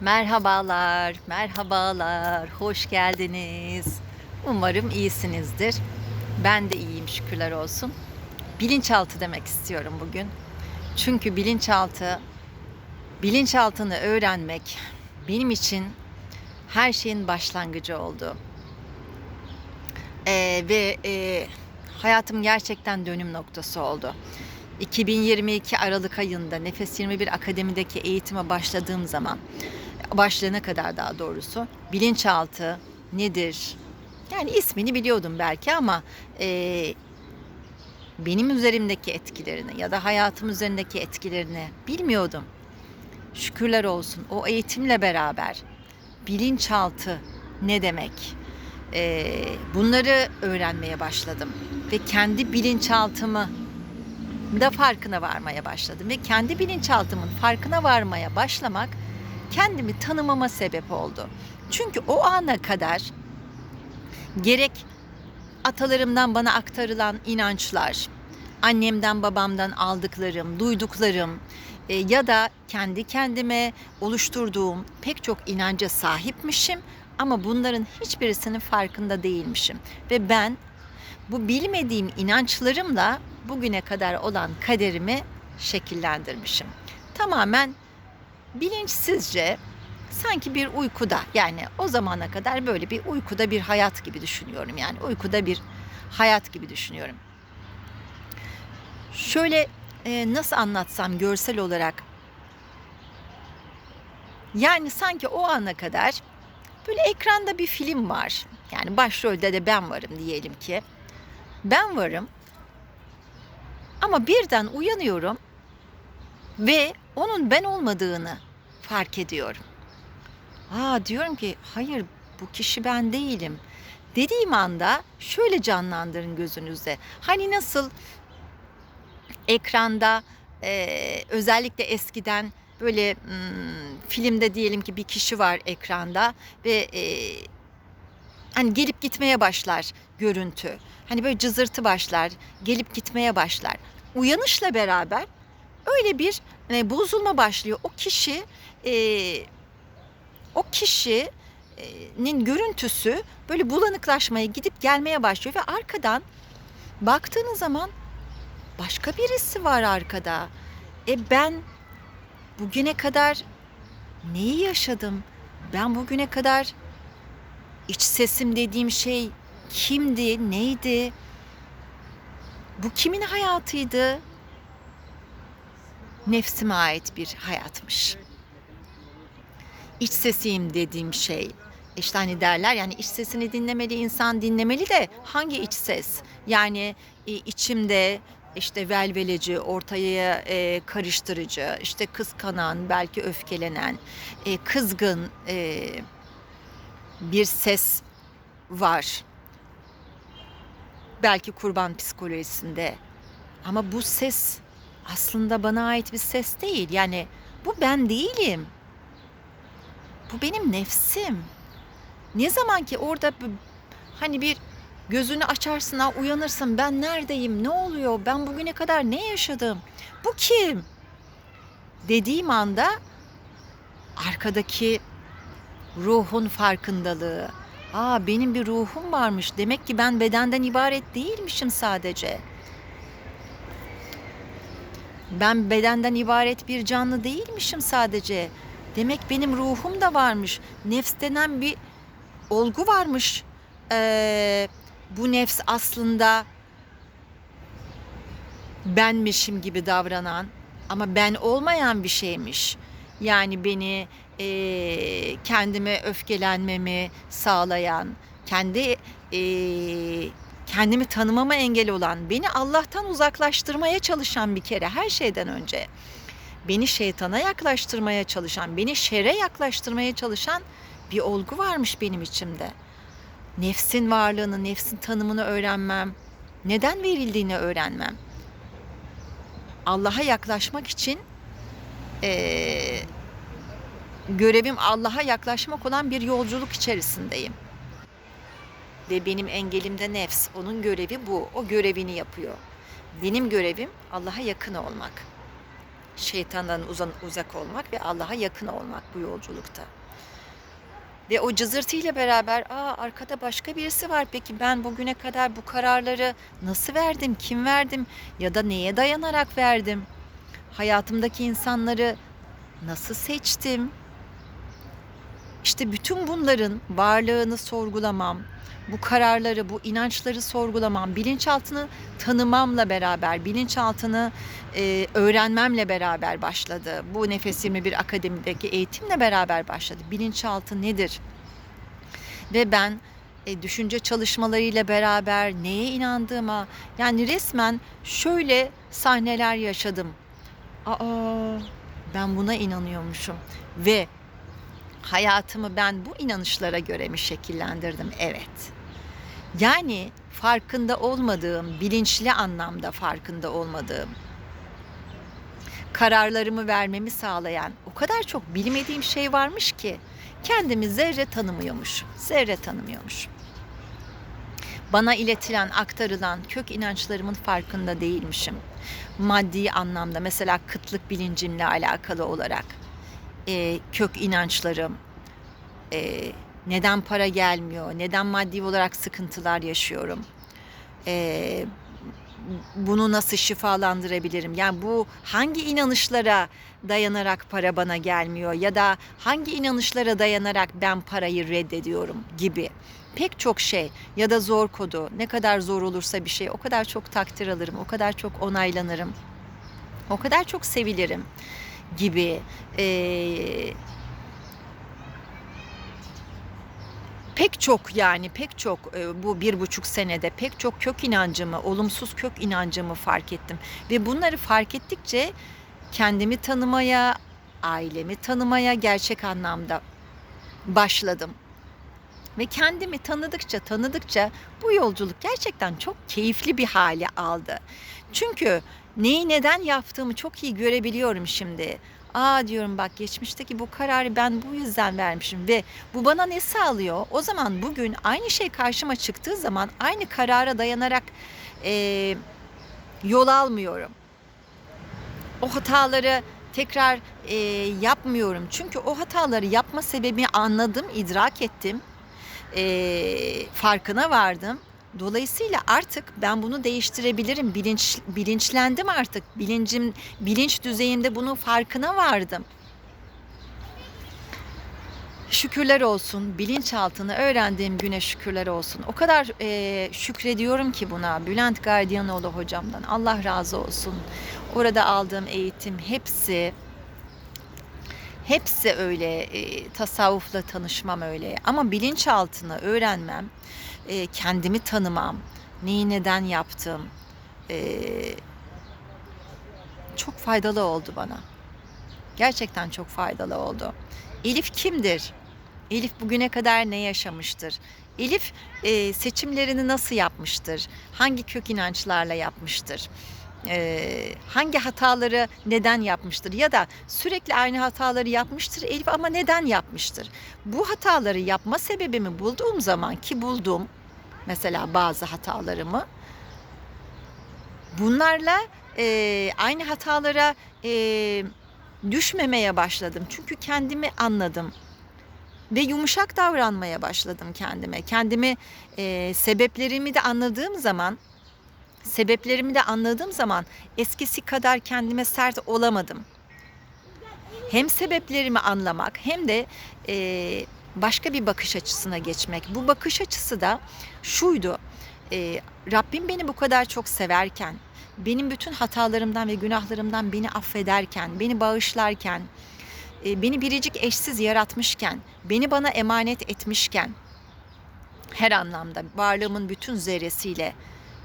Merhabalar, merhabalar, hoş geldiniz. Umarım iyisinizdir. Ben de iyiyim şükürler olsun. Bilinçaltı demek istiyorum bugün. Çünkü bilinçaltı, bilinçaltını öğrenmek benim için her şeyin başlangıcı oldu. Ee, ve e, hayatım gerçekten dönüm noktası oldu. 2022 Aralık ayında Nefes 21 Akademi'deki eğitime başladığım zaman başlayana kadar daha doğrusu bilinçaltı nedir? Yani ismini biliyordum belki ama e, benim üzerimdeki etkilerini ya da hayatım üzerindeki etkilerini bilmiyordum. Şükürler olsun o eğitimle beraber bilinçaltı ne demek? E, bunları öğrenmeye başladım ve kendi bilinçaltımı da farkına varmaya başladım ve kendi bilinçaltımın farkına varmaya başlamak kendimi tanımama sebep oldu. Çünkü o ana kadar gerek atalarımdan bana aktarılan inançlar, annemden babamdan aldıklarım, duyduklarım e, ya da kendi kendime oluşturduğum pek çok inanca sahipmişim ama bunların hiçbirisinin farkında değilmişim ve ben bu bilmediğim inançlarımla bugüne kadar olan kaderimi şekillendirmişim. Tamamen bilinçsizce sanki bir uykuda yani o zamana kadar böyle bir uykuda bir hayat gibi düşünüyorum. Yani uykuda bir hayat gibi düşünüyorum. Şöyle e, nasıl anlatsam görsel olarak yani sanki o ana kadar böyle ekranda bir film var. Yani başrolde de ben varım diyelim ki. Ben varım ama birden uyanıyorum ve onun ben olmadığını fark ediyorum. Aa diyorum ki hayır bu kişi ben değilim. Dediğim anda şöyle canlandırın gözünüzde. Hani nasıl ekranda e, özellikle eskiden böyle hmm, filmde diyelim ki bir kişi var ekranda ve e, hani gelip gitmeye başlar görüntü. Hani böyle cızırtı başlar, gelip gitmeye başlar. Uyanışla beraber öyle bir e, bozulma başlıyor. O kişi e, o kişinin görüntüsü böyle bulanıklaşmaya gidip gelmeye başlıyor ve arkadan baktığınız zaman başka birisi var arkada. E ben bugüne kadar neyi yaşadım? Ben bugüne kadar iç sesim dediğim şey kimdi, neydi? Bu kimin hayatıydı? Nefsime ait bir hayatmış. İç sesiyim dediğim şey. İşte hani derler yani iç sesini dinlemeli insan dinlemeli de hangi iç ses? Yani e, içimde işte velveleci, ortaya e, karıştırıcı, işte kıskanan, belki öfkelenen, e, kızgın e, bir ses var. Belki kurban psikolojisinde. Ama bu ses aslında bana ait bir ses değil. Yani bu ben değilim. Bu benim nefsim. Ne zaman ki orada hani bir gözünü açarsın, ha, uyanırsın. Ben neredeyim? Ne oluyor? Ben bugüne kadar ne yaşadım? Bu kim? Dediğim anda arkadaki ruhun farkındalığı. Aa benim bir ruhum varmış. Demek ki ben bedenden ibaret değilmişim sadece. Ben bedenden ibaret bir canlı değilmişim sadece. Demek benim ruhum da varmış. Nefs denen bir olgu varmış. Ee, bu nefs aslında benmişim gibi davranan ama ben olmayan bir şeymiş. Yani beni e, kendime öfkelenmemi sağlayan, kendi e, kendimi tanımama engel olan, beni Allah'tan uzaklaştırmaya çalışan bir kere her şeyden önce. Beni şeytana yaklaştırmaya çalışan, beni şere yaklaştırmaya çalışan bir olgu varmış benim içimde. Nefsin varlığını, nefsin tanımını öğrenmem, neden verildiğini öğrenmem. Allah'a yaklaşmak için e, görevim Allah'a yaklaşmak olan bir yolculuk içerisindeyim. Ve benim engelimde nefs. Onun görevi bu. O görevini yapıyor. Benim görevim Allah'a yakın olmak. Şeytandan uzan, uzak olmak ve Allah'a yakın olmak bu yolculukta. Ve o cızırtıyla beraber aa arkada başka birisi var. Peki ben bugüne kadar bu kararları nasıl verdim? Kim verdim? Ya da neye dayanarak verdim? Hayatımdaki insanları nasıl seçtim? İşte bütün bunların varlığını sorgulamam, bu kararları, bu inançları sorgulamam, bilinçaltını tanımamla beraber, bilinçaltını e, öğrenmemle beraber başladı. Bu Nefes 21 Akademi'deki eğitimle beraber başladı. Bilinçaltı nedir? Ve ben e, düşünce çalışmalarıyla beraber neye inandığıma, yani resmen şöyle sahneler yaşadım. Aa, ben buna inanıyormuşum ve hayatımı ben bu inanışlara göre mi şekillendirdim? Evet. Yani farkında olmadığım, bilinçli anlamda farkında olmadığım, kararlarımı vermemi sağlayan o kadar çok bilmediğim şey varmış ki kendimi zerre tanımıyormuşum. Zerre tanımıyormuşum. Bana iletilen, aktarılan kök inançlarımın farkında değilmişim. Maddi anlamda mesela kıtlık bilincimle alakalı olarak e, kök inançlarım, e, neden para gelmiyor, neden maddi olarak sıkıntılar yaşıyorum, e, bunu nasıl şifalandırabilirim? Yani bu hangi inanışlara dayanarak para bana gelmiyor ya da hangi inanışlara dayanarak ben parayı reddediyorum gibi pek çok şey ya da zor kodu ne kadar zor olursa bir şey o kadar çok takdir alırım, o kadar çok onaylanırım, o kadar çok sevilirim gibi ee, pek çok yani pek çok e, bu bir buçuk senede pek çok kök inancımı, olumsuz kök inancımı fark ettim. Ve bunları fark ettikçe kendimi tanımaya, ailemi tanımaya gerçek anlamda başladım. Ve kendimi tanıdıkça tanıdıkça bu yolculuk gerçekten çok keyifli bir hale aldı. Çünkü neyi neden yaptığımı çok iyi görebiliyorum şimdi. Aa diyorum bak geçmişteki bu kararı ben bu yüzden vermişim ve bu bana ne sağlıyor? O zaman bugün aynı şey karşıma çıktığı zaman aynı karara dayanarak e, yol almıyorum. O hataları tekrar e, yapmıyorum. Çünkü o hataları yapma sebebini anladım, idrak ettim. E, farkına vardım. Dolayısıyla artık ben bunu değiştirebilirim. Bilinç bilinçlendim artık. Bilincim bilinç düzeyinde bunun farkına vardım. Şükürler olsun. Bilinçaltını öğrendiğim güne şükürler olsun. O kadar e, şükrediyorum ki buna. Bülent Gardiyanoğlu hocamdan. Allah razı olsun. Orada aldığım eğitim hepsi hepsi öyle. E, tasavvufla tanışmam öyle. Ama bilinçaltını öğrenmem e, kendimi tanımam, neyi neden yaptım e, çok faydalı oldu bana. Gerçekten çok faydalı oldu. Elif kimdir? Elif bugüne kadar ne yaşamıştır? Elif e, seçimlerini nasıl yapmıştır? Hangi kök inançlarla yapmıştır? e, hangi hataları neden yapmıştır ya da sürekli aynı hataları yapmıştır Elif ama neden yapmıştır? Bu hataları yapma sebebimi bulduğum zaman ki buldum mesela bazı hatalarımı. Bunlarla e, aynı hatalara e, düşmemeye başladım. Çünkü kendimi anladım ve yumuşak davranmaya başladım kendime. Kendimi e, sebeplerimi de anladığım zaman sebeplerimi de anladığım zaman eskisi kadar kendime sert olamadım. Hem sebeplerimi anlamak hem de e, başka bir bakış açısına geçmek. Bu bakış açısı da şuydu. E, Rabbim beni bu kadar çok severken, benim bütün hatalarımdan ve günahlarımdan beni affederken, beni bağışlarken, e, beni biricik eşsiz yaratmışken, beni bana emanet etmişken, her anlamda varlığımın bütün zerresiyle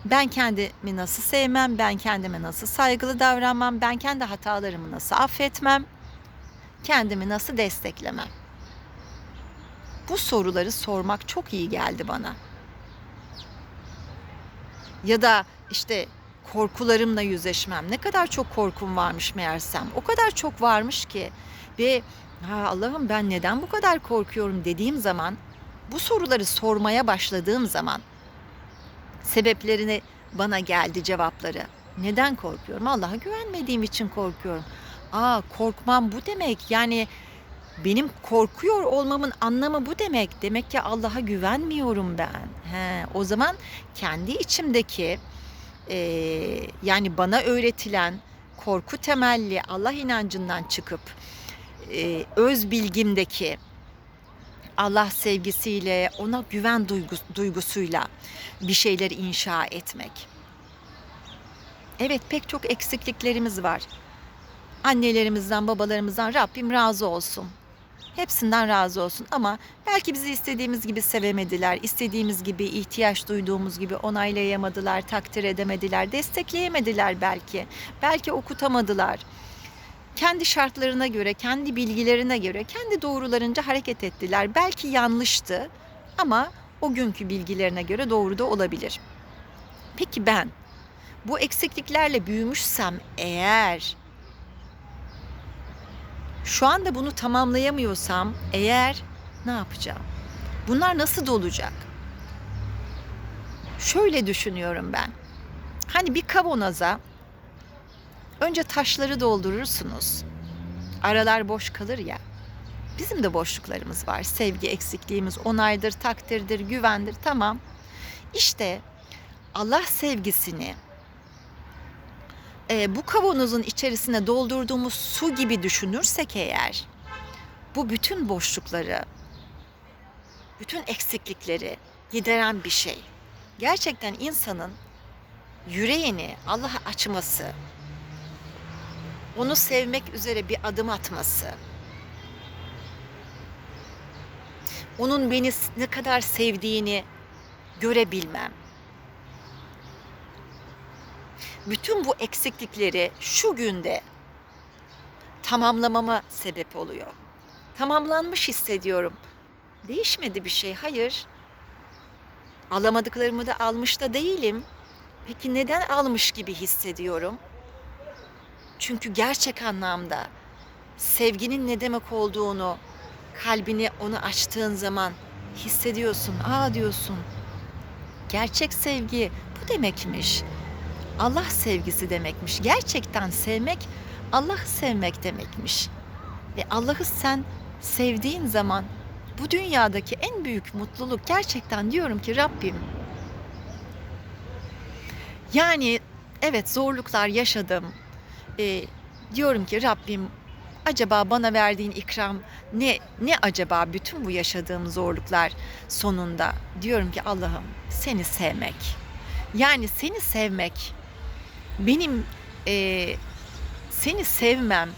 ben kendimi nasıl sevmem, ben kendime nasıl saygılı davranmam, ben kendi hatalarımı nasıl affetmem, kendimi nasıl desteklemem. Bu soruları sormak çok iyi geldi bana. Ya da işte korkularımla yüzleşmem. Ne kadar çok korkum varmış meğersem. O kadar çok varmış ki ve ha Allah'ım ben neden bu kadar korkuyorum dediğim zaman bu soruları sormaya başladığım zaman sebeplerini bana geldi cevapları. Neden korkuyorum? Allah'a güvenmediğim için korkuyorum. Aa korkmam bu demek. Yani benim korkuyor olmamın anlamı bu demek. Demek ki Allah'a güvenmiyorum ben. He, o zaman kendi içimdeki eee, yani bana öğretilen korku temelli Allah inancından çıkıp eee, öz bilgimdeki Allah sevgisiyle, ona güven duygus- duygusuyla bir şeyler inşa etmek. Evet pek çok eksikliklerimiz var. Annelerimizden, babalarımızdan Rabbim razı olsun. Hepsinden razı olsun ama belki bizi istediğimiz gibi sevemediler, istediğimiz gibi, ihtiyaç duyduğumuz gibi onaylayamadılar, takdir edemediler, destekleyemediler belki. Belki okutamadılar. Kendi şartlarına göre, kendi bilgilerine göre, kendi doğrularınca hareket ettiler. Belki yanlıştı ama o günkü bilgilerine göre doğru da olabilir. Peki ben bu eksikliklerle büyümüşsem eğer şu anda bunu tamamlayamıyorsam eğer ne yapacağım? Bunlar nasıl dolacak? Şöyle düşünüyorum ben. Hani bir kavanoza önce taşları doldurursunuz. Aralar boş kalır ya. Bizim de boşluklarımız var. Sevgi eksikliğimiz, onaydır, takdirdir, güvendir. Tamam. İşte Allah sevgisini e, bu kavanozun içerisine doldurduğumuz su gibi düşünürsek eğer bu bütün boşlukları, bütün eksiklikleri gideren bir şey. Gerçekten insanın yüreğini Allah'a açması, onu sevmek üzere bir adım atması, onun beni ne kadar sevdiğini görebilmem, bütün bu eksiklikleri şu günde tamamlamama sebep oluyor. Tamamlanmış hissediyorum. Değişmedi bir şey. Hayır. Alamadıklarımı da almış da değilim. Peki neden almış gibi hissediyorum? Çünkü gerçek anlamda sevginin ne demek olduğunu, kalbini onu açtığın zaman hissediyorsun. Aa diyorsun. Gerçek sevgi bu demekmiş. Allah sevgisi demekmiş. Gerçekten sevmek Allah'ı sevmek demekmiş. Ve Allah'ı sen sevdiğin zaman bu dünyadaki en büyük mutluluk gerçekten diyorum ki Rabbim. Yani evet zorluklar yaşadım. Ee, diyorum ki Rabbim acaba bana verdiğin ikram ne ne acaba bütün bu yaşadığım zorluklar sonunda diyorum ki Allah'ım seni sevmek. Yani seni sevmek benim e, seni sevmem,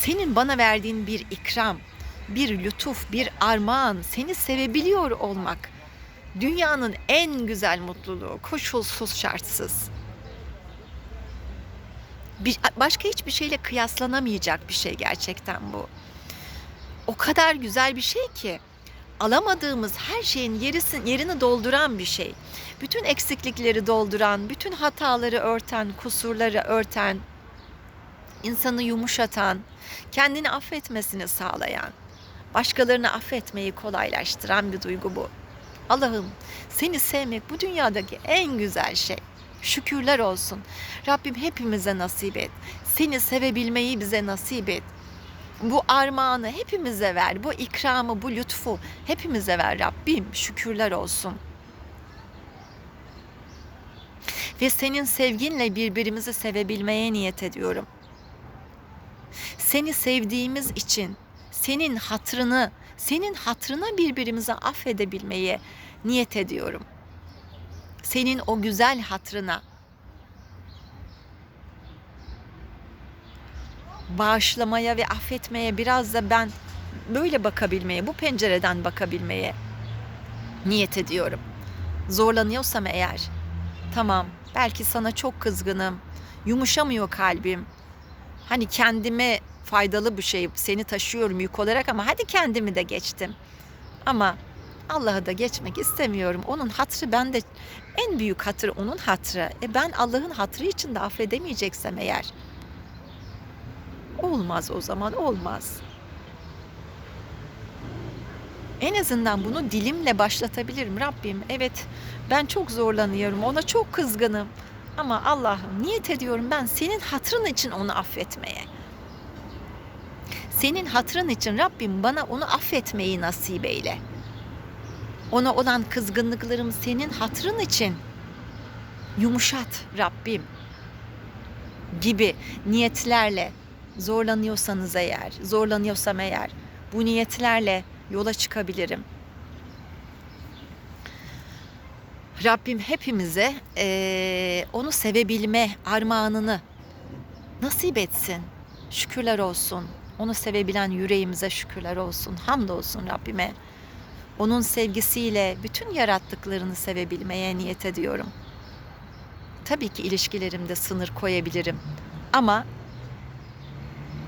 senin bana verdiğin bir ikram, bir lütuf, bir armağan, seni sevebiliyor olmak dünyanın en güzel mutluluğu, koşulsuz şartsız. Bir, başka hiçbir şeyle kıyaslanamayacak bir şey gerçekten bu. O kadar güzel bir şey ki alamadığımız her şeyin yerisin, yerini dolduran bir şey. Bütün eksiklikleri dolduran, bütün hataları örten, kusurları örten, insanı yumuşatan, kendini affetmesini sağlayan, başkalarını affetmeyi kolaylaştıran bir duygu bu. Allah'ım seni sevmek bu dünyadaki en güzel şey. Şükürler olsun. Rabbim hepimize nasip et. Seni sevebilmeyi bize nasip et. Bu armağanı hepimize ver. Bu ikramı, bu lütfu hepimize ver Rabbim. Şükürler olsun. Ve senin sevginle birbirimizi sevebilmeye niyet ediyorum. Seni sevdiğimiz için senin hatrını, senin hatrına birbirimizi affedebilmeye niyet ediyorum. Senin o güzel hatrına bağışlamaya ve affetmeye biraz da ben böyle bakabilmeye, bu pencereden bakabilmeye niyet ediyorum. Zorlanıyorsam eğer, tamam belki sana çok kızgınım, yumuşamıyor kalbim. Hani kendime faydalı bir şey, seni taşıyorum yük olarak ama hadi kendimi de geçtim. Ama Allah'ı da geçmek istemiyorum. Onun hatrı bende en büyük hatır onun hatrı. E ben Allah'ın hatrı için de affedemeyeceksem eğer olmaz o zaman olmaz. En azından bunu dilimle başlatabilirim Rabbim. Evet ben çok zorlanıyorum ona çok kızgınım. Ama Allah'ım niyet ediyorum ben senin hatırın için onu affetmeye. Senin hatırın için Rabbim bana onu affetmeyi nasip eyle. Ona olan kızgınlıklarımı senin hatırın için yumuşat Rabbim gibi niyetlerle zorlanıyorsanız eğer, zorlanıyorsam eğer bu niyetlerle yola çıkabilirim. Rabbim hepimize eee, onu sevebilme armağanını nasip etsin. Şükürler olsun. Onu sevebilen yüreğimize şükürler olsun. Hamdolsun Rabbime. Onun sevgisiyle bütün yarattıklarını sevebilmeye niyet ediyorum. Tabii ki ilişkilerimde sınır koyabilirim. Ama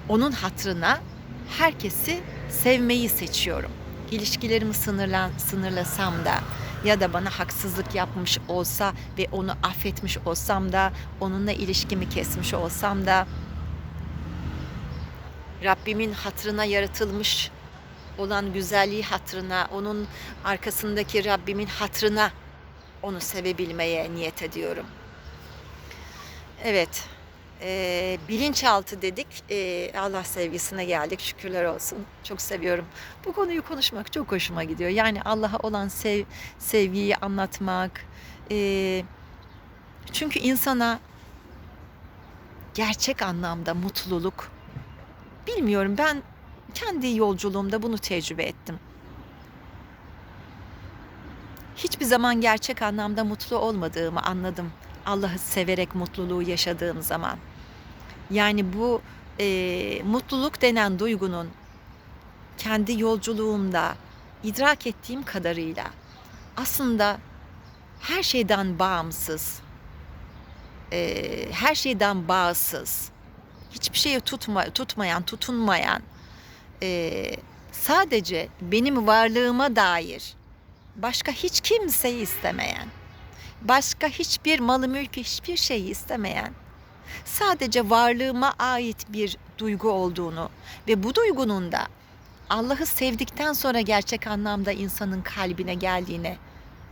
onun hatırına herkesi sevmeyi seçiyorum. İlişkilerimi sınırlan, sınırlasam da ya da bana haksızlık yapmış olsa ve onu affetmiş olsam da onunla ilişkimi kesmiş olsam da Rabbimin hatırına yaratılmış olan güzelliği hatırına, onun arkasındaki Rabbimin hatırına onu sevebilmeye niyet ediyorum. Evet, e, bilinçaltı dedik. E, Allah sevgisine geldik. Şükürler olsun. Çok seviyorum. Bu konuyu konuşmak çok hoşuma gidiyor. Yani Allah'a olan sev, sevgiyi anlatmak. E, çünkü insana gerçek anlamda mutluluk, bilmiyorum ben kendi yolculuğumda bunu tecrübe ettim. Hiçbir zaman gerçek anlamda mutlu olmadığımı anladım. Allah'ı severek mutluluğu yaşadığım zaman. Yani bu e, mutluluk denen duygunun kendi yolculuğumda idrak ettiğim kadarıyla aslında her şeyden bağımsız, e, her şeyden bağımsız, hiçbir şeye tutma, tutmayan, tutunmayan, e, sadece benim varlığıma dair başka hiç kimseyi istemeyen, başka hiçbir malı mülkü hiçbir şeyi istemeyen, sadece varlığıma ait bir duygu olduğunu ve bu duygunun da Allah'ı sevdikten sonra gerçek anlamda insanın kalbine geldiğine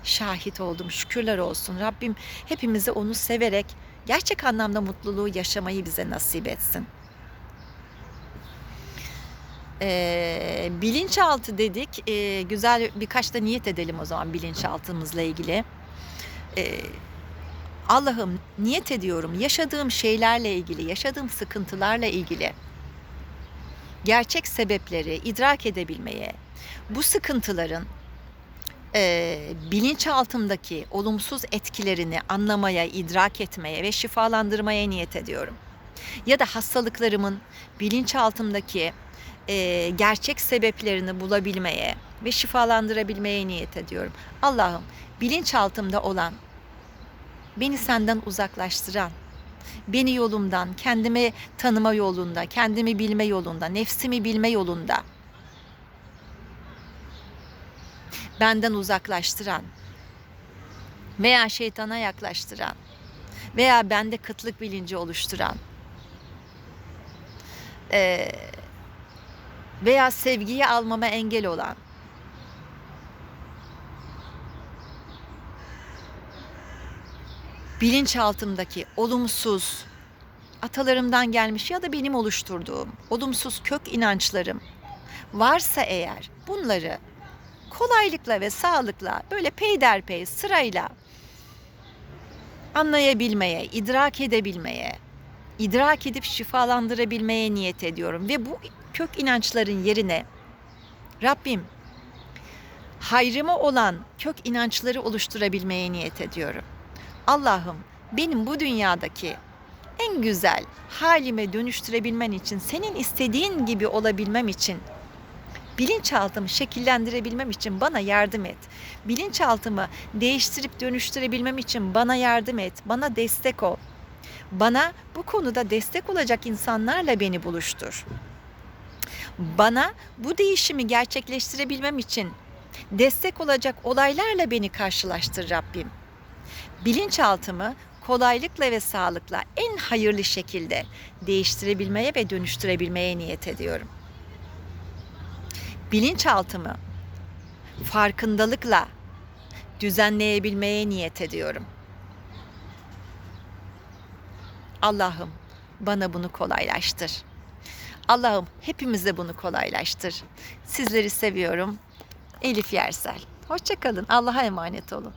şahit oldum. Şükürler olsun. Rabbim hepimizi onu severek gerçek anlamda mutluluğu yaşamayı bize nasip etsin. Ee, bilinçaltı dedik. Ee, güzel birkaç da niyet edelim o zaman bilinçaltımızla ilgili. Ee, Allah'ım niyet ediyorum yaşadığım şeylerle ilgili, yaşadığım sıkıntılarla ilgili gerçek sebepleri idrak edebilmeye, bu sıkıntıların e, bilinçaltımdaki olumsuz etkilerini anlamaya, idrak etmeye ve şifalandırmaya niyet ediyorum. Ya da hastalıklarımın bilinçaltımdaki e, gerçek sebeplerini bulabilmeye ve şifalandırabilmeye niyet ediyorum. Allah'ım bilinçaltımda olan, beni senden uzaklaştıran, beni yolumdan, kendimi tanıma yolunda, kendimi bilme yolunda, nefsimi bilme yolunda benden uzaklaştıran veya şeytana yaklaştıran veya bende kıtlık bilinci oluşturan veya sevgiyi almama engel olan bilinçaltımdaki olumsuz atalarımdan gelmiş ya da benim oluşturduğum olumsuz kök inançlarım varsa eğer bunları kolaylıkla ve sağlıkla böyle peyderpey sırayla anlayabilmeye, idrak edebilmeye, idrak edip şifalandırabilmeye niyet ediyorum ve bu kök inançların yerine Rabbim hayrıma olan kök inançları oluşturabilmeye niyet ediyorum. Allah'ım benim bu dünyadaki en güzel halime dönüştürebilmen için, senin istediğin gibi olabilmem için, bilinçaltımı şekillendirebilmem için bana yardım et. Bilinçaltımı değiştirip dönüştürebilmem için bana yardım et, bana destek ol. Bana bu konuda destek olacak insanlarla beni buluştur. Bana bu değişimi gerçekleştirebilmem için destek olacak olaylarla beni karşılaştır Rabbim. Bilinçaltımı kolaylıkla ve sağlıkla en hayırlı şekilde değiştirebilmeye ve dönüştürebilmeye niyet ediyorum. Bilinçaltımı farkındalıkla düzenleyebilmeye niyet ediyorum. Allah'ım bana bunu kolaylaştır. Allah'ım hepimize bunu kolaylaştır. Sizleri seviyorum. Elif Yersel. Hoşçakalın. Allah'a emanet olun.